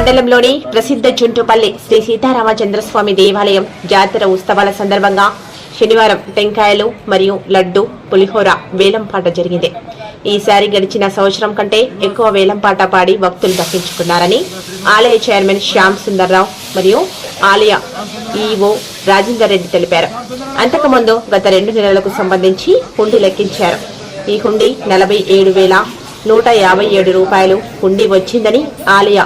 మండలంలోని ప్రసిద్ధ జుంటుపల్లి శ్రీ సీతారామచంద్రస్వామి దేవాలయం జాతర ఉత్సవాల సందర్భంగా శనివారం టెంకాయలు మరియు లడ్డు పులిహోర వేలంపాట జరిగింది. ఈసారి గడిచిన సంవత్సరం కంటే ఎక్కువ వేలంపాట పాడి భక్తులు దక్కించుకున్నారని ఆలయ చైర్మన్ శ్యామ్ సుందర్రావు మరియు ఆలయ ఈఓ రాజేందర్ రెడ్డి తెలిపారు. అంతకుముందు గత రెండు నెలలకు సంబంధించి హుండీ లెక్కించారు. ఈ హుండీ నలభై ఏడు వేల నూట యాభై ఏడు రూపాయలు హుండీ వచ్చిందని ఆలయ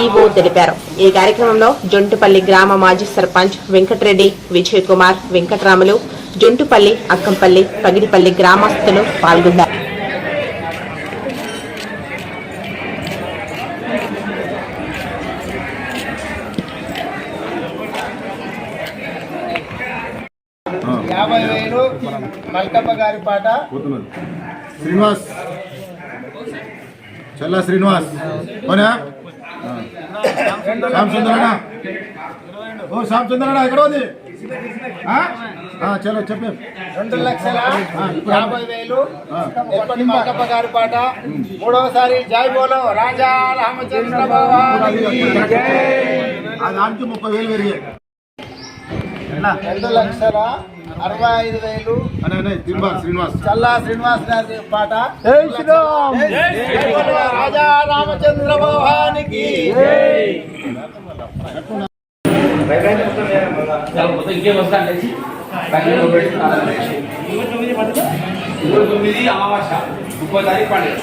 ఈఓ తెలిపారు. ఈ కార్యక్రమంలో జొంటుపల్లి గ్రామ మాజీ సర్పంచ్ వెంకటరెడ్డి విజయ్ కుమార్ వెంకటరాములు జొంటుపల్లి అక్కంపల్లి పగిడిపల్లి గ్రామస్తులు పాల్గొన్నారు. యాభై వేలు మల్కప్ప గారి పాట. శ్రీనివాస్. చల్లా శ్రీనివాస్. పోనా? శ్యామ్ సుందరనా ఓ శ్యామ్ సుందరనా ఎక్కడ ఉంది? చలో చెప్పే. రెండు లక్షల యాభై వేలు. ఎప్పటి మల్కప్ప గారి పాట? మూడవసారి జై బోలో రాజా రామచంద్ర ఆ దానికి ముప్పై వేలు పెరిగాయి. రెండు లక్షల అరవై ఐదు వేలు. చల్లా శ్రీనివాస్ గారి పాట. రాజా రామచంద్ర భగవానికి మొత్తం ఇంకేం వస్తా అనేసి బ్యాంకులో పెట్టి ఇరవై తొమ్మిది అమావాస ముప్పై తారీఖు పండుగ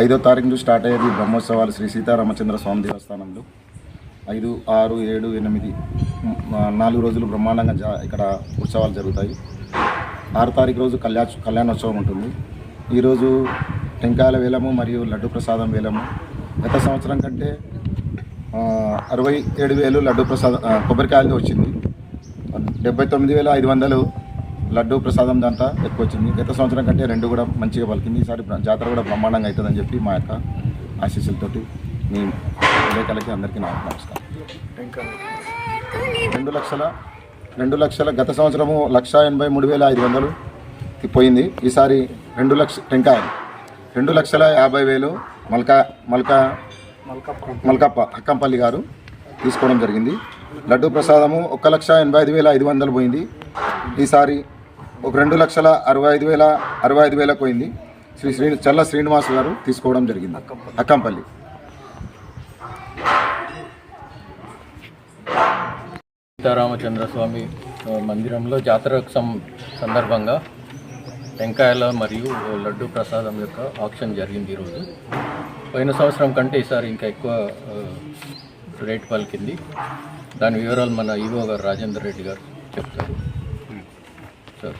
ఐదో తారీఖు నుంచి స్టార్ట్ అయ్యేది బ్రహ్మోత్సవాలు శ్రీ సీతారామచంద్ర స్వామి దేవస్థానంలో. ఐదు ఆరు ఏడు ఎనిమిది నాలుగు రోజులు బ్రహ్మాండంగా జా ఇక్కడ ఉత్సవాలు జరుగుతాయి. ఆరు తారీఖు రోజు కళ్యాణ కళ్యాణోత్సవం ఉంటుంది. ఈరోజు టెంకాయల వేలము మరియు లడ్డు ప్రసాదం వేలము. గత సంవత్సరం కంటే అరవై ఏడు వేలు లడ్డు ప్రసాదం కొబ్బరికాయలు వచ్చింది. డెబ్బై తొమ్మిది వేల ఐదు వందలు లడ్డు ప్రసాదం దాంట్లో ఎక్కువ వచ్చింది. గత సంవత్సరం కంటే రెండు కూడా మంచిగా పలికింది. ఈసారి జాతర కూడా బ్రహ్మాండంగా అవుతుందని చెప్పి మా యొక్క ఆశీస్సులతోటి మీ విలేకరులకి అందరికీ నా నమస్కారం. రెండు లక్షల రెండు లక్షల గత సంవత్సరము లక్ష ఎనభై మూడు వేల ఐదు వందలు పోయింది. ఈసారి రెండు లక్ష టెంకాయలు. రెండు లక్షల యాభై వేలు మల్కా మల్కా మల్కప్ప అక్కంపల్లి గారు తీసుకోవడం జరిగింది. లడ్డు ప్రసాదము ఒక లక్ష ఎనభై ఐదు వేల ఐదు వందలు పోయింది. ఈసారి ఒక రెండు లక్షల అరవై ఐదు వేల అరవై ఐదు వేలకు పోయింది. శ్రీ శ్రీ చల్ల శ్రీనివాస్ గారు తీసుకోవడం జరిగింది. అక్కంపల్లి. సీతారామచంద్ర స్వామి ఆ, మందిరంలో జాతర సం సందర్భంగా టెంకాయల మరియు లడ్డు ప్రసాదం యొక్క ఆప్షన్ జరిగింది ఈరోజు. పోయిన సంవత్సరం కంటే ఈసారి ఇంకా ఎక్కువ రేట్ పలికింది. దాని వివరాలు మన ఈవో గారు రాజేందర్ రెడ్డి గారు చెప్తారు. సార్.